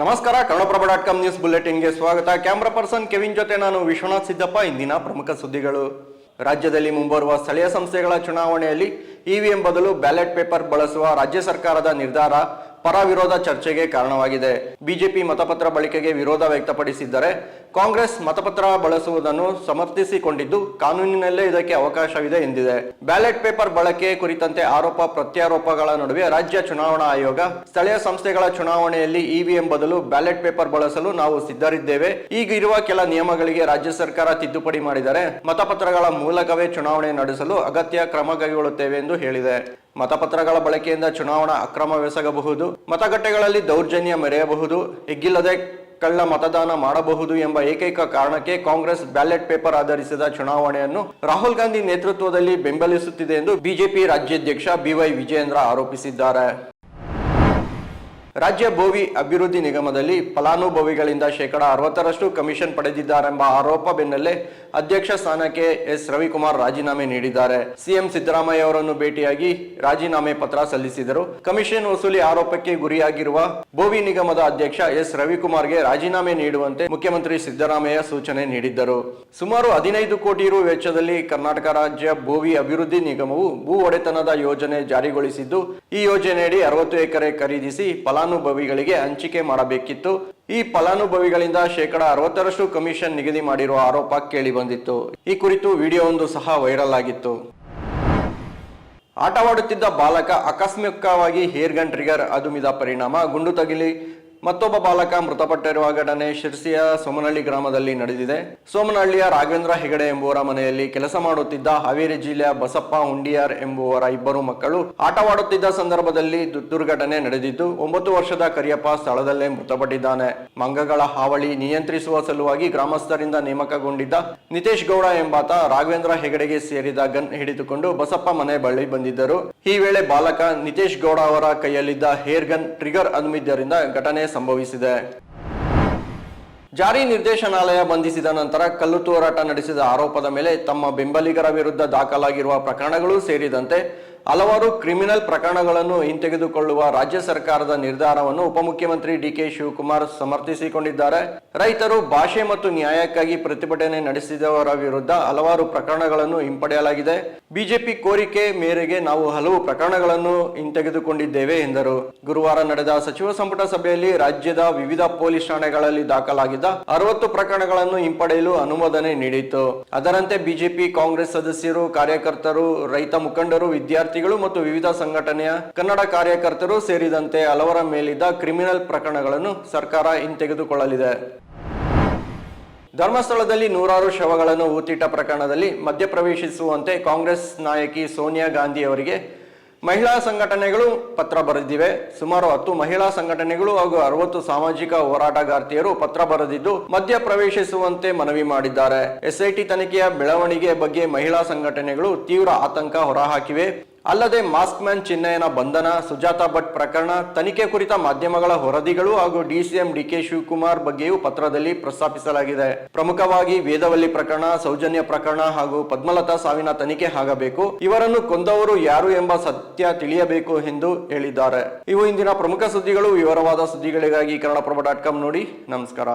ನಮಸ್ಕಾರ, Kannadaprabha dot com news ಬುಲೆಟಿನ್ಗೆ ಸ್ವಾಗತ. ಕ್ಯಾಮ್ರಾ ಪರ್ಸನ್ ಕೆವಿನ್ ಜೊತೆ ನಾನು ವಿಶ್ವನಾಥ್ ಸಿದ್ದಪ್ಪ, ಇಂದಿನ ಪ್ರಮುಖ ಸುದ್ದಿಗಳು. ರಾಜ್ಯದಲ್ಲಿ ಮುಂಬರುವ ಸ್ಥಳೀಯ ಸಂಸ್ಥೆಗಳ ಚುನಾವಣೆಯಲ್ಲಿ ಇವಿಎಂ ಬದಲು ಬ್ಯಾಲೆಟ್ ಪೇಪರ್ ಬಳಸುವ ರಾಜ್ಯ ಸರ್ಕಾರದ ನಿರ್ಧಾರ ಪರ ವಿರೋಧ ಚರ್ಚೆಗೆ ಕಾರಣವಾಗಿದೆ. ಬಿಜೆಪಿ ಮತಪತ್ರ ಬಳಿಕೆಗೆ ವಿರೋಧ ವ್ಯಕ್ತಪಡಿಸಿದ್ದರೆ ಕಾಂಗ್ರೆಸ್ ಮತಪತ್ರ ಬಳಸುವುದನ್ನು ಸಮರ್ಥಿಸಿಕೊಂಡಿದ್ದು ಕಾನೂನಿನಲ್ಲೇ ಇದಕ್ಕೆ ಅವಕಾಶವಿದೆ ಎಂದಿದೆ. ಬ್ಯಾಲೆಟ್ ಪೇಪರ್ ಬಳಕೆ ಕುರಿತಂತೆ ಆರೋಪ ಪ್ರತ್ಯಾರೋಪಗಳ ನಡುವೆ ರಾಜ್ಯ ಚುನಾವಣಾ ಆಯೋಗ, ಸ್ಥಳೀಯ ಸಂಸ್ಥೆಗಳ ಚುನಾವಣೆಯಲ್ಲಿ ಇವಿಎಂ ಬದಲು ಬ್ಯಾಲೆಟ್ ಪೇಪರ್ ಬಳಸಲು ನಾವು ಸಿದ್ಧರಿದ್ದೇವೆ. ಈಗ ಇರುವ ಕೆಲ ನಿಯಮಗಳಿಗೆ ರಾಜ್ಯ ಸರ್ಕಾರ ತಿದ್ದುಪಡಿ ಮಾಡಿದರೆ ಮತಪತ್ರಗಳ ಮೂಲಕವೇ ಚುನಾವಣೆ ನಡೆಸಲು ಅಗತ್ಯ ಕ್ರಮ ಕೈಗೊಳ್ಳುತ್ತೇವೆ ಎಂದು ಹೇಳಿದೆ. ಮತಪತ್ರಗಳ ಬಳಕೆಯಿಂದ ಚುನಾವಣಾ ಅಕ್ರಮವೆಸಗಬಹುದು, ಮತಗಟ್ಟೆಗಳಲ್ಲಿ ದೌರ್ಜನ್ಯ ಮೆರೆಯಬಹುದು ಎಗ್ಗಿಲ್ಲದೆ ಕಳ್ಳ ಮತದಾನ ಮಾಡಬಹುದು ಎಂಬ ಏಕೈಕ ಕಾರಣಕ್ಕೆ ಕಾಂಗ್ರೆಸ್ ಬ್ಯಾಲೆಟ್ ಪೇಪರ್ ಆಧರಿಸಿದ ಚುನಾವಣೆಯನ್ನು ರಾಹುಲ್ ಗಾಂಧಿ ನೇತೃತ್ವದಲ್ಲಿ ಬೆಂಬಲಿಸುತ್ತಿದೆ ಎಂದು ಬಿಜೆಪಿ ರಾಜ್ಯಾಧ್ಯಕ್ಷ ಬಿವೈ ವಿಜಯೇಂದ್ರ ಆರೋಪಿಸಿದ್ದಾರೆ. ರಾಜ್ಯ ಭೋವಿ ಅಭಿವೃದ್ಧಿ ನಿಗಮದಲ್ಲಿ ಫಲಾನುಭವಿಗಳಿಂದ ಶೇಕಡ ಅರವತ್ತರಷ್ಟು ಕಮಿಷನ್ ಪಡೆದಿದ್ದಾರೆಂಬ ಆರೋಪ ಬೆನ್ನಲ್ಲೇ ಅಧ್ಯಕ್ಷ ಸ್ಥಾನಕ್ಕೆ ಎಸ್. ರವಿಕುಮಾರ್ ರಾಜೀನಾಮೆ ನೀಡಿದ್ದಾರೆ. ಸಿಎಂ ಸಿದ್ದರಾಮಯ್ಯ ಅವರನ್ನು ಭೇಟಿಯಾಗಿ ರಾಜೀನಾಮೆ ಪತ್ರ ಸಲ್ಲಿಸಿದರು. ಕಮಿಷನ್ ವಸೂಲಿ ಆರೋಪಕ್ಕೆ ಗುರಿಯಾಗಿರುವ ಭೋವಿ ನಿಗಮದ ಅಧ್ಯಕ್ಷ ಎಸ್. ರವಿಕುಮಾರ್ಗೆ ರಾಜೀನಾಮೆ ನೀಡುವಂತೆ ಮುಖ್ಯಮಂತ್ರಿ ಸಿದ್ದರಾಮಯ್ಯ ಸೂಚನೆ ನೀಡಿದ್ದರು. ಸುಮಾರು ಹದಿನೈದು ಕೋಟಿ ರು ವೆಚ್ಚದಲ್ಲಿ ಕರ್ನಾಟಕ ರಾಜ್ಯ ಭೋವಿ ಅಭಿವೃದ್ಧಿ ನಿಗಮವು ಭೂ ಒಡೆತನದ ಯೋಜನೆ ಜಾರಿಗೊಳಿಸಿದ್ದು, ಈ ಯೋಜನೆಯಡಿ ಅರವತ್ತು ಎಕರೆ ಖರೀದಿಸಿ ಫಲಾನುಭವಿಗಳಿಗೆ ಹಂಚಿಕೆ ಮಾಡಬೇಕಿತ್ತು. ಈ ಫಲಾನುಭವಿಗಳಿಂದ ಶೇಕಡ ಅರವತ್ತರಷ್ಟು ಕಮಿಷನ್ ನಿಗದಿ ಮಾಡಿರುವ ಆರೋಪ ಕೇಳಿ ಬಂದಿತ್ತು. ಈ ಕುರಿತು ವಿಡಿಯೋವೊಂದು ಸಹ ವೈರಲ್ ಆಗಿತ್ತು. ಆಟವಾಡುತ್ತಿದ್ದ ಬಾಲಕ ಆಕಸ್ಮಿಕವಾಗಿ ಹೇರ್ ಟ್ರಿಗರ್ ಅದುಮಿದ ಪರಿಣಾಮ. ಗುಂಡು ತಗಿಲಿ ಮತ್ತೊಬ್ಬ ಬಾಲಕ ಮೃತಪಟ್ಟಿರುವ ಘಟನೆ ಶಿರ್ಸಿಯ ಸೋಮನಹಳ್ಳಿ ಗ್ರಾಮದಲ್ಲಿ ನಡೆದಿದೆ. ಸೋಮನಹಳ್ಳಿಯ ರಾಘವೇಂದ್ರ ಹೆಗಡೆ ಎಂಬುವರ ಮನೆಯಲ್ಲಿ ಕೆಲಸ ಮಾಡುತ್ತಿದ್ದ ಹಾವೇರಿ ಜಿಲ್ಲೆಯ ಬಸಪ್ಪ ಹುಂಡಿಯಾರ್ ಎಂಬುವರ ಇಬ್ಬರು ಮಕ್ಕಳು ಆಟವಾಡುತ್ತಿದ್ದ ಸಂದರ್ಭದಲ್ಲಿ ದುರ್ಘಟನೆ ನಡೆದಿದ್ದು ಒಂಬತ್ತು ವರ್ಷದ ಕರಿಯಪ್ಪ ಸ್ಥಳದಲ್ಲೇ ಮೃತಪಟ್ಟಿದ್ದಾನೆ. ಮಂಗಗಳ ಹಾವಳಿ ನಿಯಂತ್ರಿಸುವ ಸಲುವಾಗಿ ಗ್ರಾಮಸ್ಥರಿಂದ ನೇಮಕಗೊಂಡಿದ್ದ ನಿತೇಶ್ ಗೌಡ ಎಂಬಾತ ರಾಘವೇಂದ್ರ ಹೆಗಡೆಗೆ ಸೇರಿದ ಗನ್ ಹಿಡಿದುಕೊಂಡು ಬಸಪ್ಪ ಮನೆ ಬಳಿ ಬಂದಿದ್ದರು. ಈ ವೇಳೆ ಬಾಲಕ ನಿತೇಶ್ ಗೌಡ ಅವರ ಕೈಯಲ್ಲಿದ್ದ ಹೇರ್ ಗನ್ ಟ್ರಿಗರ್ ಅದುಮಿದ್ದರಿಂದ ಘಟನೆ ಸಂಭವಿಸಿದೆ. ಜಾರಿ ನಿರ್ದೇಶನಾಲಯ ಬಂಧಿಸಿದ ನಂತರ ಕಲ್ಲು ತೂರಾಟ ನಡೆಸಿದ ಆರೋಪದ ಮೇಲೆ ತಮ್ಮ ಬೆಂಬಲಿಗರ ವಿರುದ್ಧ ದಾಖಲಾಗಿರುವ ಪ್ರಕರಣಗಳು ಸೇರಿದಂತೆ ಹಲವಾರು ಕ್ರಿಮಿನಲ್ ಪ್ರಕರಣಗಳನ್ನು ಹಿಂತೆಗೆದುಕೊಳ್ಳುವ ರಾಜ್ಯ ಸರ್ಕಾರದ ನಿರ್ಧಾರವನ್ನು ಉಪಮುಖ್ಯಮಂತ್ರಿ ಡಿಕೆ ಶಿವಕುಮಾರ್ ಸಮರ್ಥಿಸಿಕೊಂಡಿದ್ದಾರೆ. ರೈತರು ಭಾಷೆ ಮತ್ತು ನ್ಯಾಯಕ್ಕಾಗಿ ಪ್ರತಿಭಟನೆ ನಡೆಸಿದವರ ವಿರುದ್ಧ ಹಲವಾರು ಪ್ರಕರಣಗಳನ್ನು ಹಿಂಪಡೆಯಲಾಗಿದೆ. ಬಿಜೆಪಿ ಕೋರಿಕೆ ಮೇರೆಗೆ ನಾವು ಹಲವು ಪ್ರಕರಣಗಳನ್ನು ಹಿಂತೆಗೆದುಕೊಂಡಿದ್ದೇವೆ ಎಂದರು. ಗುರುವಾರ ನಡೆದ ಸಚಿವ ಸಂಪುಟ ಸಭೆಯಲ್ಲಿ ರಾಜ್ಯದ ವಿವಿಧ ಪೊಲೀಸ್ ಠಾಣೆಗಳಲ್ಲಿ ದಾಖಲಾಗಿದ್ದ ಅರವತ್ತು ಪ್ರಕರಣಗಳನ್ನು ಹಿಂಪಡೆಯಲು ಅನುಮೋದನೆ ನೀಡಿತು ಅದರಂತೆ ಬಿಜೆಪಿ ಕಾಂಗ್ರೆಸ್ ಸದಸ್ಯರು, ಕಾರ್ಯಕರ್ತರು, ರೈತ ಮುಖಂಡರು ವಿದ್ಯಾರ್ಥಿಗಳು ಮತ್ತು ವಿವಿಧ ಸಂಘಟನೆಯ ಕನ್ನಡ ಕಾರ್ಯಕರ್ತರು ಸೇರಿದಂತೆ ಹಲವರ ಮೇಲಿದ್ದ ಕ್ರಿಮಿನಲ್ ಪ್ರಕರಣಗಳನ್ನು ಸರ್ಕಾರ ಹಿಂತೆಗೆದುಕೊಳ್ಳಲಿದೆ. ಧರ್ಮಸ್ಥಳದಲ್ಲಿ ನೂರಾರು ಶವಗಳನ್ನು ಹೂತಿಟ್ಟ ಪ್ರಕರಣದಲ್ಲಿ ಮಧ್ಯಪ್ರವೇಶಿಸುವಂತೆ ಕಾಂಗ್ರೆಸ್ ನಾಯಕಿ ಸೋನಿಯಾ ಗಾಂಧಿ ಅವರಿಗೆ ಮಹಿಳಾ ಸಂಘಟನೆಗಳು ಪತ್ರ ಬರೆದಿವೆ. ಸುಮಾರು ಹತ್ತು ಮಹಿಳಾ ಸಂಘಟನೆಗಳು ಹಾಗೂ ಅರವತ್ತು ಸಾಮಾಜಿಕ ಹೋರಾಟಗಾರ್ತಿಯರು ಪತ್ರ ಬರೆದಿದ್ದು ಮಧ್ಯ ಪ್ರವೇಶಿಸುವಂತೆ ಮನವಿ ಮಾಡಿದ್ದಾರೆ. ಎಸ್ಐಟಿ ತನಿಖೆಯ ಬೆಳವಣಿಗೆ ಬಗ್ಗೆ ಮಹಿಳಾ ಸಂಘಟನೆಗಳು ತೀವ್ರ ಆತಂಕ ಹೊರಹಾಕಿವೆ. ಅಲ್ಲದೆ ಮಾಸ್ಕ್ ಮ್ಯಾನ್ ಚಿನ್ನಯ್ಯನ ಬಂಧನ, ಸುಜಾತಾ ಭಟ್ ಪ್ರಕರಣ, ತನಿಖೆ ಕುರಿತ ಮಾಧ್ಯಮಗಳ ವರದಿಗಳು ಹಾಗೂ ಡಿಸಿಎಂ ಡಿಕೆ ಶಿವಕುಮಾರ್ ಬಗ್ಗೆಯೂ ಪತ್ರದಲ್ಲಿ ಪ್ರಸ್ತಾಪಿಸಲಾಗಿದೆ. ಪ್ರಮುಖವಾಗಿ ವೇದವಲ್ಲಿ ಪ್ರಕರಣ, ಸೌಜನ್ಯ ಪ್ರಕರಣ ಹಾಗೂ ಪದ್ಮಲತಾ ಸಾವಿನ ತನಿಖೆ ಆಗಬೇಕು. ಇವರನ್ನು ಕೊಂದವರು ಯಾರು ಎಂಬ ಸತ್ಯ ತಿಳಿಯಬೇಕು ಎಂದು ಹೇಳಿದ್ದಾರೆ. ಇವು ಇಂದಿನ ಪ್ರಮುಖ ಸುದ್ದಿಗಳು. ವಿವರವಾದ ಸುದ್ದಿಗಳಿಗಾಗಿ ಕನ್ನಡಪ್ರಭ ಡಾಟ್ ಕಾಮ್ ನೋಡಿ. ನಮಸ್ಕಾರ.